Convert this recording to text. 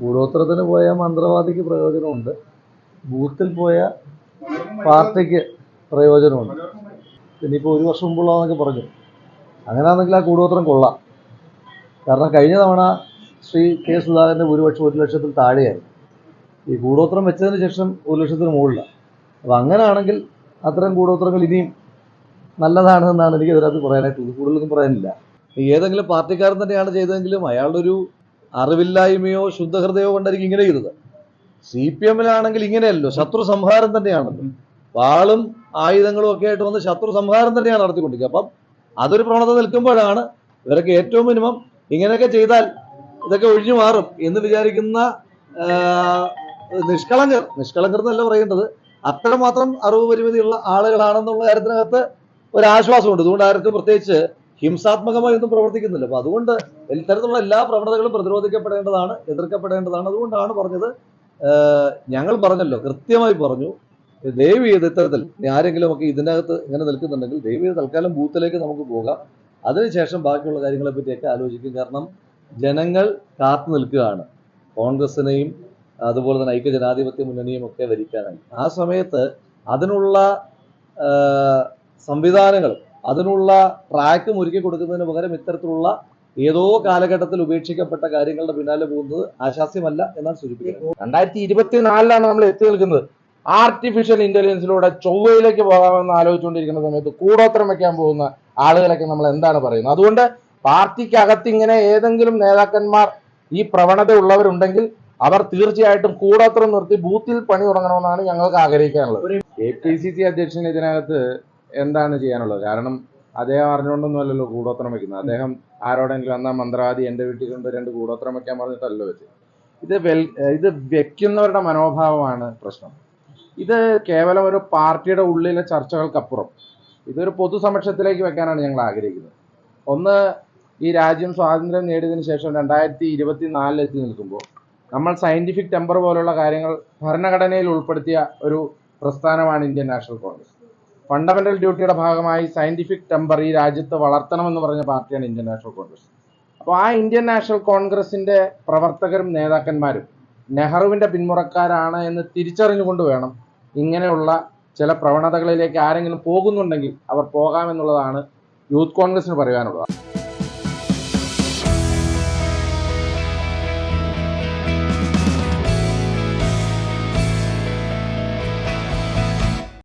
കൂടോത്രത്തിന് പോയ മന്ത്രവാദിക്ക് പ്രയോജനമുണ്ട്. ബൂത്തിൽ പോയ പാർട്ടിക്ക് പ്രയോജനമുണ്ട്. ഇനിയിപ്പോൾ ഒരു വർഷം മുമ്പുള്ളതെന്നൊക്കെ പറഞ്ഞു. അങ്ങനെയാണെങ്കിൽ ആ കൂടോത്രം കൊള്ളാം. കാരണം കഴിഞ്ഞ തവണ ശ്രീ കെ സുധാകരന്റെ ഭൂരിപക്ഷം ഒരു ലക്ഷത്തിൽ താഴെയായി. ഈ കൂടോത്രം വെച്ചതിന് ശേഷം ഒരു ലക്ഷത്തിന് മുകളിലാണ് അപ്പോൾ അങ്ങനെയാണെങ്കിൽ അത്തരം കൂടോത്രങ്ങൾ ഇനിയും നല്ലതാണ് എന്നാണ് എനിക്ക് ഇതിനകത്ത് പറയാനായിട്ടുള്ളത്. കൂടുതലൊന്നും പറയാനില്ല. ഏതെങ്കിലും പാർട്ടിക്കാരൻ തന്നെയാണ് ചെയ്തതെങ്കിലും അയാളുടെ ഒരു അറിവില്ലായ്മയോ ശുദ്ധഹൃദയോ കൊണ്ടായിരിക്കും ഇങ്ങനെ ചെയ്തത് സി പി എമ്മിലാണെങ്കിൽ ഇങ്ങനെയല്ലോ ശത്രു സംഹാരം തന്നെയാണല്ലോ. വാളും ആയുധങ്ങളും ഒക്കെ ആയിട്ട് വന്ന് ശത്രു സംഹാരം തന്നെയാണ് നടത്തിക്കൊണ്ടിരിക്കുക. അപ്പം അതൊരു പ്രവണത നിൽക്കുമ്പോഴാണ് ഇവരൊക്കെ ഏറ്റവും മിനിമം ഇങ്ങനെയൊക്കെ ചെയ്താൽ ഇതൊക്കെ ഒഴിഞ്ഞു മാറും എന്ന് വിചാരിക്കുന്ന നിഷ്കളങ്കർ. നിഷ്കളങ്കർ എന്നല്ല പറയേണ്ടത്. അത്രമാത്രം അറിവ് പരിമിതിയുള്ള ആളുകളാണെന്നുള്ള കാര്യത്തിനകത്ത് ഒരു ആശ്വാസമുണ്ട് അതുകൊണ്ട് ആർക്കും പ്രത്യേകിച്ച് ഹിംസാത്മകമായി ഒന്നും പ്രവർത്തിക്കുന്നില്ല. അപ്പൊ അതുകൊണ്ട് ഇത്തരത്തിലുള്ള എല്ലാ പ്രവണതകളും പ്രതിരോധിക്കപ്പെടേണ്ടതാണ് എതിർക്കപ്പെടേണ്ടതാണ്. അതുകൊണ്ടാണ് പറഞ്ഞത് ഞങ്ങൾ പറഞ്ഞല്ലോ കൃത്യമായി പറഞ്ഞു ദയവ് ചെയ്ത് ഇത്തരത്തിൽ ആരെങ്കിലും ഒക്കെ ഇതിനകത്ത് ഇങ്ങനെ നിൽക്കുന്നുണ്ടെങ്കിൽ ദയവ് ചെയ്ത് തൽക്കാലം ബൂത്തിലേക്ക് നമുക്ക് പോകാം. അതിനുശേഷം ബാക്കിയുള്ള കാര്യങ്ങളെ പറ്റിയൊക്കെ ആലോചിക്കും. കാരണം ജനങ്ങൾ കാത്തു നിൽക്കുകയാണ്. കോൺഗ്രസിനെയും അതുപോലെ തന്നെ ഐക്യ ജനാധിപത്യ മുന്നണിയും ഒക്കെ ഭരിക്കാനായി. ആ സമയത്ത് അതിനുള്ള സംവിധാനങ്ങളും അതിനുള്ള ട്രാക്ക് ഒരുക്കി കൊടുക്കുന്നതിന് പകരം ഇത്തരത്തിലുള്ള ഏതോ കാലഘട്ടത്തിൽ ഉപേക്ഷിക്കപ്പെട്ട കാര്യങ്ങളുടെ പിന്നാലെ പോകുന്നത് ആശാസ്യമല്ല എന്നാണ് സൂചിപ്പിക്കുന്നത്. രണ്ടായിരത്തി ഇരുപത്തിനാലിലാണ് നമ്മൾ എത്തി നിൽക്കുന്നത്. ആർട്ടിഫിഷ്യൽ ഇന്റലിജൻസിലൂടെ ചൊവ്വയിലേക്ക് പോകാമെന്ന് ആലോചിച്ചുകൊണ്ടിരിക്കുന്ന സമയത്ത് കൂടോത്രം വയ്ക്കാൻ പോകുന്ന ആളുകളൊക്കെ നമ്മൾ എന്താണ് പറയുന്നത്? അതുകൊണ്ട് പാർട്ടിക്കകത്ത് ഇങ്ങനെ ഏതെങ്കിലും നേതാക്കന്മാർ ഈ പ്രവണത ഉള്ളവരുണ്ടെങ്കിൽ അവർ തീർച്ചയായിട്ടും കൂടോത്രം നിർത്തി ബൂത്തിൽ പണി തുടങ്ങണമെന്നാണ് ഞങ്ങൾക്ക് ആഗ്രഹിക്കാനുള്ളത്. എ പി സി സി അധ്യക്ഷൻ ഇതിനകത്ത് എന്താണ് ചെയ്യാനുള്ളത്? കാരണം അദ്ദേഹം അറിഞ്ഞുകൊണ്ടൊന്നുമല്ലല്ലോ കൂടോത്രം വെക്കുന്നത്. അദ്ദേഹം ആരോടെങ്കിലും അന്നാ മന്ത്രവാദി എന്റെ വീട്ടിൽ കൊണ്ട് രണ്ട് കൂടോത്രം വെക്കാൻ പറഞ്ഞിട്ടല്ലോ വെച്ച് ഇത് വെൽ ഇത് വെക്കുന്നവരുടെ മനോഭാവമാണ് പ്രശ്നം. ഇത് കേവലം ഒരു പാർട്ടിയുടെ ഉള്ളിലെ ചർച്ചകൾക്കപ്പുറം. ഇതൊരു പൊതുസമക്ഷത്തിലേക്ക് വെക്കാനാണ് ഞങ്ങൾ ആഗ്രഹിക്കുന്നത്. ഒന്ന് ഈ രാജ്യം സ്വാതന്ത്ര്യം നേടിയതിനു ശേഷം രണ്ടായിരത്തി ഇരുപത്തി നാലിൽ എത്തി നിൽക്കുമ്പോൾ നമ്മൾ സയന്റിഫിക് ടെമ്പർ പോലുള്ള കാര്യങ്ങൾ ഭരണഘടനയിൽ ഉൾപ്പെടുത്തിയ ഒരു പ്രസ്ഥാനമാണ് ഇന്ത്യൻ നാഷണൽ കോൺഗ്രസ്. ഫണ്ടമെന്റൽ ഡ്യൂട്ടിയുടെ ഭാഗമായി സയന്റിഫിക് ടെമ്പർ ഈ രാജ്യത്ത് വളർത്തണമെന്ന് പറഞ്ഞ പാർട്ടിയാണ് ഇന്ത്യൻ നാഷണൽ കോൺഗ്രസ് അപ്പോൾ ആ ഇന്ത്യൻ നാഷണൽ കോൺഗ്രസിന്റെ പ്രവർത്തകരും നേതാക്കന്മാരും നെഹ്റുവിന്റെ പിന്മുറക്കാരാണ് എന്ന് തിരിച്ചറിഞ്ഞുകൊണ്ട് വേണം ഇങ്ങനെയുള്ള ചില പ്രവണതകളിലേക്ക് ആരെങ്കിലും പോകുന്നുണ്ടെങ്കിൽ അവർ പോകാമെന്നുള്ളതാണ് യൂത്ത് കോൺഗ്രസിന് പറയാനുള്ളത്.